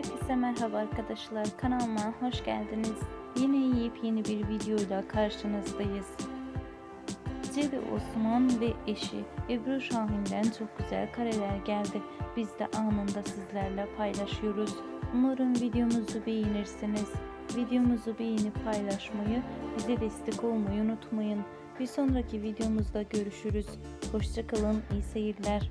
Herkese merhaba arkadaşlar. Kanalıma hoş geldiniz. Yine yepyeni bir videoyla karşınızdayız. Cedi Osman ve eşi Ebru Şahin'den çok güzel kareler geldi. Biz de anında sizlerle paylaşıyoruz. Umarım videomuzu beğenirsiniz. Videomuzu beğenip paylaşmayı, bize destek olmayı unutmayın. Bir sonraki videomuzda görüşürüz. Hoşçakalın, iyi seyirler.